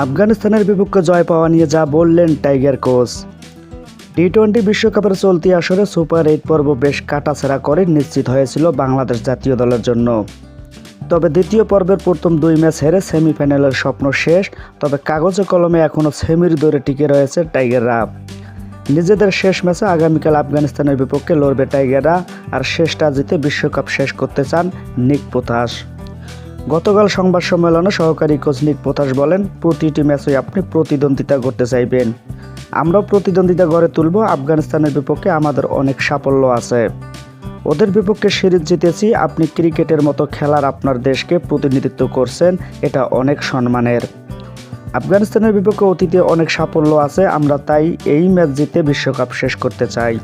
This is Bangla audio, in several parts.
আফগানিস্তানের বিপক্ষে জয় পাওয়া নিয়ে যা বললেন টাইগার কোচ। টি টোয়েন্টি বিশ্বকাপের চলতি আসরে সুপার এইট পর্ব বেশ কাটাছেড়া করে নিশ্চিত হয়েছিল বাংলাদেশ জাতীয় দলের জন্য। তবে দ্বিতীয় পর্বের প্রথম দুই ম্যাচ হেরে সেমিফাইনালের স্বপ্ন শেষ, তবে কাগজে কলমে এখনও সেমির দৌড়ে টিকে রয়েছে টাইগাররা। নিজেদের শেষ ম্যাচে আগামীকাল আফগানিস্তানের বিপক্ষে লড়বে টাইগাররা, আর শেষটা জিতে বিশ্বকাপ শেষ করতে চান নিক পোথাস গতকাল সংবাদ সম্মেলনে সহকারী কোচ নিক পোথাস বলেন প্রতিটি ম্যাচে আপনি প্রতিদ্বন্দ্বিতা করতে চাইবেন। আমরাও প্রতিদ্বন্দ্বিতা গড়ে তুলব, আফগানিস্তানের বিপক্ষে আমাদের অনেক সাফল্য আছে। ওদের বিপক্ষে সিরিজ জিতেছি, আপনি ক্রিকেটের মতো খেলার আপনার দেশকে প্রতিনিধিত্ব করছেন, এটা অনেক সম্মানের। আফগানিস্তানের বিপক্ষে অতীতে অনেক সাফল্য আছে, আমরা তাই এই ম্যাচ জিতে বিশ্বকাপ শেষ করতে চাই।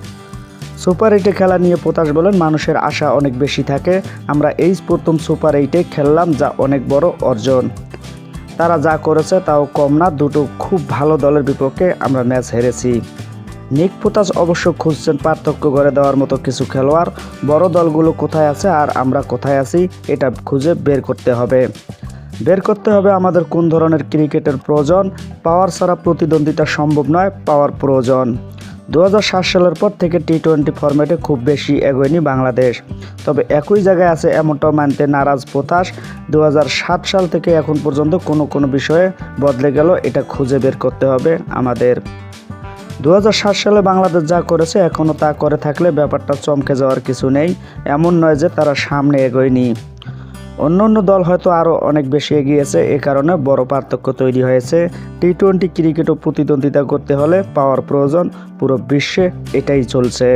সুপার এইটে খেলা নিয়ে পোতাস বলেন, মানুষের আশা অনেক বেশি থাকে। আমরা এই প্রথম সুপার এইটে খেললাম, যা অনেক বড় অর্জন। তারা যা করেছে তাও কম না, দুটো খুব ভালো দলের বিপক্ষে আমরা ম্যাচ হেরেছি। নিক পোতাস অবশ্য খুঁজছেন পার্থক্য করে দেওয়ার মতো কিছু খেলোয়াড়। বড় দলগুলো কোথায় আছে আর আমরা কোথায় আছি, এটা খুঁজে বের করতে হবে। বের করতে হবে আমাদের কোন ধরনের ক্রিকেটের প্রয়োজন। পাওয়ার ছাড়া প্রতিদ্বন্দ্বিতা সম্ভব নয়, পাওয়ার প্রয়োজন। দু হাজার সাত সালের পর থেকে টি টোয়েন্টি ফরম্যাটে খুব বেশি এগোয়নি বাংলাদেশ। তবে একই জায়গায় আছে এমনটাও মানতে নারাজ পোতাস দু সাল থেকে এখন পর্যন্ত কোনো কোনো বিষয়ে বদলে গেল, এটা খুঁজে বের করতে হবে আমাদের। দু হাজার সাত সালে বাংলাদেশ যা করেছে এখনও তা করে থাকলে ব্যাপারটা চমকে যাওয়ার কিছু নেই। এমন নয় যে তারা সামনে এগোয়নি। অন্য অন্য দল হয়তো আরও অনেক বেশি এগিয়েছে, এ কারণে বড় পার্থক্য তৈরি হয়েছে। টি টোয়েন্টি ক্রিকেটও প্রতিদ্বন্দ্বিতা করতে হলে পাওয়ার প্রয়োজন, পুরো বিশ্বে এটাই চলছে।